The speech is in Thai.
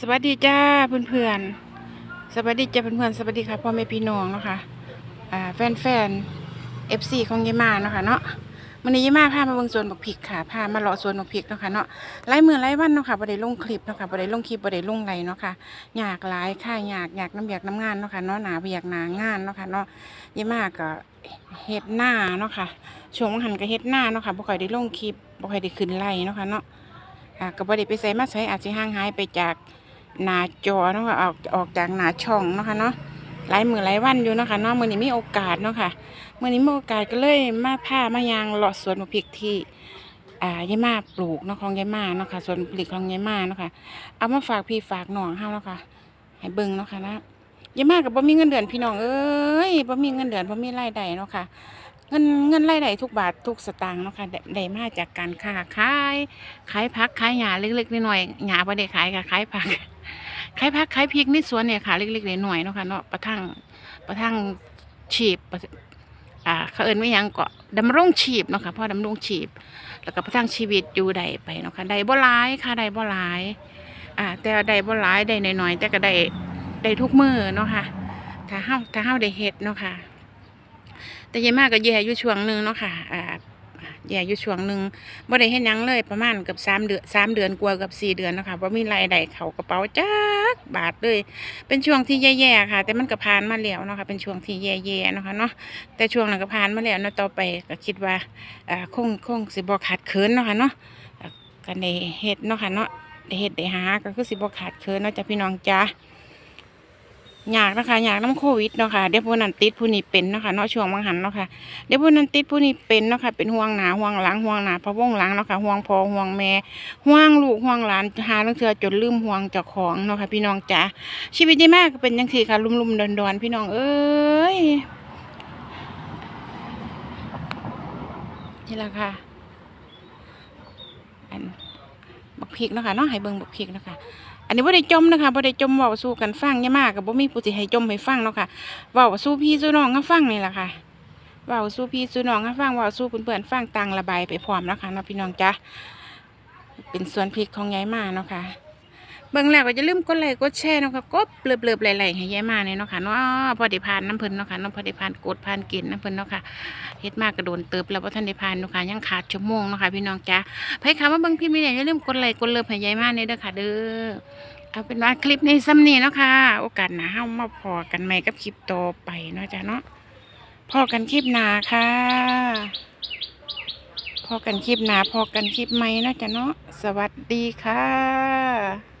สวัสดีจ้าเพื่อนๆ สวัสดีจ้าเพื่อนๆ สวัสดีค่ะพ่อแม่พี่น้องเนาะค่ะอ่าแฟนๆ FC ของยายมาเนาะค่ะเนาะวันนี้ยายมาพามาเบิ่งสวนบักพริกค่ะพามาเลาะสวนบักพริกเนาะค่ะเนาะไล่มือไล่วันเนาะค่ะบ่ได้ลงคลิปเนาะค่ะบ่ได้ลงคลิปบ่ได้ลงไรเนาะค่ะอยากหลายค่ะอยากอยากน้ำอยากน้ำงานเนาะค่ะเนาะหนาบ่อยากหนางานเนาะค่ะเนาะยายมาก็เฮ็ดหน้าเนาะค่ะช่วงหันก็เฮ็ดหน้าเนาะค่ะบ่ค่อยได้ลงคลิปบ่ค่อยได้ขึ้นไล่เนาะค่ะเนาะก็บ่ได้ไปใส่มาใส่อาจสิห่างหายไปจาก หน้าจอเนาะค่ะออกออกจากหน้าช่องเนาะค่ะเนาะหลายมือหลายวันอยู่เนาะค่ะเนาะมือนี้มีโอกาสเนาะค่ะมือนี้มีโอกาสก็เลยมาพามายางเลาะสวนมะพริกที่อ่ายายมาปลูกเนาะของยายมาเนาะค่ะสวนผลิตของยายมาเนาะค่ะเอามาฝากพี่ฝากน้องเฮาเนาะค่ะให้เบิ่งเนาะค่ะนะยายมาก็บ่มีเงินเดือนพี่น้องเอ้ยบ่มีเงินเดือนบ่มีรายได้เนาะค่ะเงินเงินรายได้ทุกบาททุกสตางค์เนาะค่ะได้ได้มาจากการค้าขายขายผักขายหญ้าเล็กๆน้อยๆหญ้าบ่ได้ขายค่ะขายผัก ขายผักขายพริกในสวนเนี่ยค่ะ เล็กๆน้อยๆเนาะค่ะเนาะประทังประทังชีพอ่าเขาเอิ้นว่ยังก็ดำรงชีพเนาะค่ะพ่อดำรงชีพ แล้วก็ประทังชีวิตอยู่ได้ไปเนาะค่ะได้บ่หลายค่ะได้บ่หลายอ่าแต่ได้บ่หลายได้น้อยๆแต่ก็ได้ได้ทุกมือเนาะค่ะถ้าเฮาถ้าเฮาได้เฮ็ดเนาะค่ะ แต่ยายมากก็แย่อยู่ช่วงหนึงเนาะค่ะอ่า แย่อยู่ช่วงหนึ่งบ่ได้เฮ็ดหยังเลยประมาณเกือบ3เดือน3เดือนกว่าเกับ4เดือนนะคะบ่ามีรายได้เขากระเป๋าจักบาทเลย เป็นช่วงที่แย่ๆค่ะ แต่มันก็ผ่านมาแล้วเนาะค่ะเป็นช่วงที่แย่ๆเนาะค่ะเนาะแต่ช่วงนั้นก็ผ่านมาแล้วเนาะต่อไปก็คิดว่าอ่าคงคงสิบ่ขาดเขินเนาะค่ะเนาะก็ได้เฮ็ดเนาะค่ะเนาะได้เฮ็ดได้หาก็คือสิบ่ขาดเขินเนาะจ้ะพี่น้องจ้า อยากนะคะอยากน้ำโควิดเนาะค่ะเดี๋ยวผู้นั้นติดผู้นี้เป็นเนาะค่ะเนาะช่วงบางหันเนาะค่ะเดี๋ยวผู้นั้นติดผู้นี้เป็นเนาะค่ะเป็นห่วงหนาห่วงหลังห่วงหนาพะวงหลังเนาะค่ะห่วงพ่อห่วงแม่ห่วงลูกห่วงหลานหาเรื่องเธอจนลืมห่วงเจ้าของเนาะค่ะพี่น้องจ๋าชีวิตยี่มากก็เป็นยังสี่ค่ะลุ่มๆดอนๆพี่น้องเอ้ยนี่แหละค่ะอันบักพริกเนาะค่ะเนาะให้เบิ่งบักพริกเนาะค่ะ อันนี้บ่ได้จมนะคะบ่ได้จมเว้าสู้กันฟังยามากกับบ่มีผู้สิให้จมให้ฟังเนาะค่ะเว้าสู้พี่สู้น้องก็ฟังนี่แหละค่ะเว้าสู้พี่สู้น้องก็ฟังเว้าสู้เพื่อนๆฟังตังระบายไปพร้อมนะคะเนาะพี่น้องจ้ะเป็นสวนพริกของยายมาเนาะค่ะ เบิ่งแล้วก็อย่าลืมกดไลค์กดแชร์เนาะค่ะกดเปลือบๆหลายๆให้ยายมาเนี่ยเนาะค่ะเนาะพอด้ผ่านน้ำเพิ่นเนาะค่ะเนาะพอด้ผ่านกดผ่านกินน้ำเพิ่นเนาะค่ะเฮ็ดมากก็โดนเติบแล้วบ่ทันได้ผ่านเนาะค่ะยังขาดชั่วโมงเนาะค่ะพี่น้องจ้ะไผคำว่าเบิ่งพี่มีเนี่ยอย่าลืมกดไลค์กดเลิฟให้ยายมาเนี่ยเด้อค่ะ เด้อเอาเป็นว่าคลิปนี้ซ้ำนี้เนาะค่ะโอกาสหน้าเฮามาพอกันใหม่กับคลิปต่อไปเนาะจ้ะเนาะพอกันคลิปหน้าค่ะพอกันคลิปหน้าพอกันคลิปใหม่เนาะจ้ะเนาะสวัสดีค่ะ